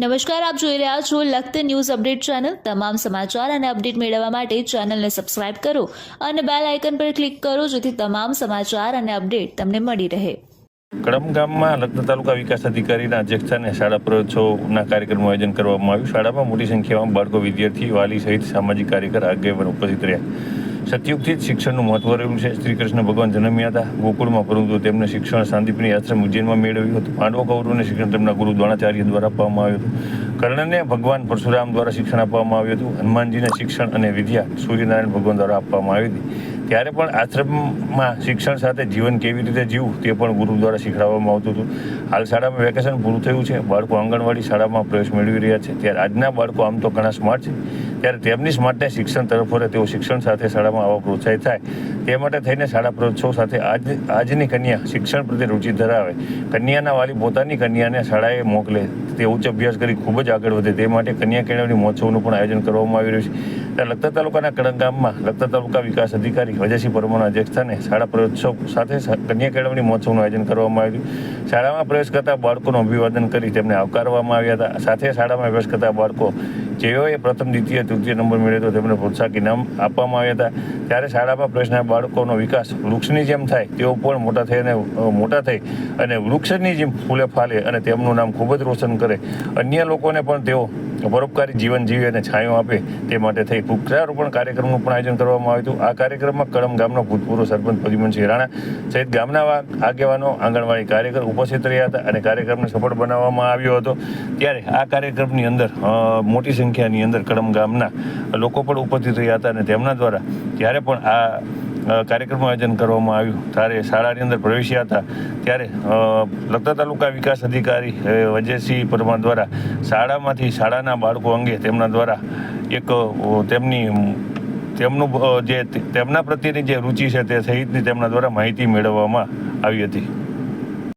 નમસ્કાર, આપ જોઈ રહ્યા છો લખત ન્યૂઝ અપડેટ ચેનલ. તમામ સમાચાર અને અપડેટ મેળવવા માટે ચેનલને સબસ્ક્રાઇબ કરો અને બેલ આઇકન પર ક્લિક કરો, જેથી તમામ સમાચાર અને અપડેટ તમને મળી રહે. કડમ ગામમાં લગ્ન તાલુકા વિકાસ અધિકારીના અધ્યક્ષસ્થાને શાળા પ્રયોત્સવના કાર્યક્રમનું આયોજન કરવામાં આવ્યું. શાળામાં મોટી સંખ્યામાં બાળકો વિદ્યાર્થી વાલી સહિત સામાજિક કાર્યકર, આગેવાન ઉપસ્થિત રહ્યા. સતયુગથી જ શિક્ષણનું મહત્વ રહેલું છે. શ્રી કૃષ્ણ ભગવાન જન્મ્યા હતા ગોકુળમાં, પરંતુ તેમને શિક્ષણ, શાંતિપ્રિય આશ્રમ ઉજ્જૈનમાં મેળવ્યું હતું. પાંડવ કૌરવને શિક્ષણ તેમના ગુરુ દ્રોણાચાર્ય દ્વારા આપવામાં આવ્યું હતું. કર્ણને ભગવાન પરશુરામ દ્વારા શિક્ષણ આપવામાં આવ્યું હતું. હનુમાનજીને શિક્ષણ અને વિદ્યા સૂર્યનારાયણ ભગવાન દ્વારા આપવામાં આવી હતી. ત્યારે પણ આશ્રમમાં શિક્ષણ સાથે જીવન કેવી રીતે જીવવું તે પણ ગુરુ દ્વારા શીખવાડવામાં આવતું હતું. હાલ શાળામાં વેકેશન પૂરું થયું છે. બાળકો આંગણવાડી શાળામાં પ્રવેશ મેળવી રહ્યા છે. ત્યારે આજના બાળકો આમ તો ઘણા સ્માર્ટ છે. ત્યારે તેમની માટે શિક્ષણ તરફ વળે તેઓ શિક્ષણ સાથે શાળામાં આવા પ્રોત્સાહિત થાય. તે માટે થઈને શાળા પ્રોત્સવ સાથે આજ, આજની કન્યા શિક્ષણ પ્રત્યે રુચિ ધરાવે. કન્યાના વાલી પોતાની કન્યાને શાળાએ મોકલે. તે ઉચ્ચ અભ્યાસ કરી ખૂબ જ આગળ વધે. તે માટે કન્યા કેળવણી મહોત્સવનું પણ આયોજન કરવામાં આવી રહ્યું છે. ત્યારે લખતર તાલુકાના કડંગ ગામમાં લખતર તાલુકા વિકાસ અધિકારી વજયસિંહ પરમારના અધ્યક્ષસ્થાને શાળા પ્રયોત્સવ સાથે કન્યા કેળવણી મહોત્સવનું આયોજન કરવામાં આવ્યું. શાળામાં પ્રવેશ કરતા બાળકોનું અભિવાદન કરી તેમને આવકારવામાં આવ્યા હતા. સાથે શાળામાં પ્રવેશ કરતા બાળકો જેઓએ પ્રથમ દ્વિતીય, તૃતીય નંબર મેળવ્યો તેમને પ્રોત્સાહક ઇનામ આપવામાં આવ્યા હતા. ત્યારે શાળામાં પ્રશ્ન બાળકોનો વિકાસ વૃક્ષની જેમ થાય તેઓ પણ મોટા થઈને મોટા થઈ અને વૃક્ષની જેમ ફૂલે ફાલે અને તેમનું નામ ખૂબ જ રોશન કરે. અન્ય લોકોને પણ તેઓ પરોપકારી જીવન જીવે અને છાંયો આપે તે માટે થઈ વૃક્ષારોપણ કાર્યક્રમનું પણ આયોજન કરવામાં આવ્યું હતું. આ કાર્યક્રમમાં કળમ ગામના ભૂતપૂર્વ સરપંચ પ્રદ્યુમનસિંહ રાણા સહિત ગામના આગેવાનો, આંગણવાડી કાર્યકર ઉપસ્થિત રહ્યા હતા અને કાર્યક્રમને સફળ બનાવવામાં આવ્યો હતો. ત્યારે આ કાર્યક્રમની અંદર મોટી સંખ્યાની અંદર કડમ ગામના લોકો પણ ઉપસ્થિત રહ્યા હતા અને તેમના દ્વારા જ્યારે પણ આ કાર્યક્રમનું આયોજન કરવામાં આવ્યું. ત્યારે શાળાની અંદર પ્રવેશ્યા હતા. ત્યારે લખતા તાલુકા વિકાસ અધિકારી વજયસિંહ પરમાર દ્વારા શાળામાંથી શાળાના બાળકો અંગે તેમના દ્વારા એક તેમની, તેમનું જે તેમના પ્રત્યેની જે રુચિ છે તે સહિતની તેમના દ્વારા માહિતી મેળવવામાં આવી હતી.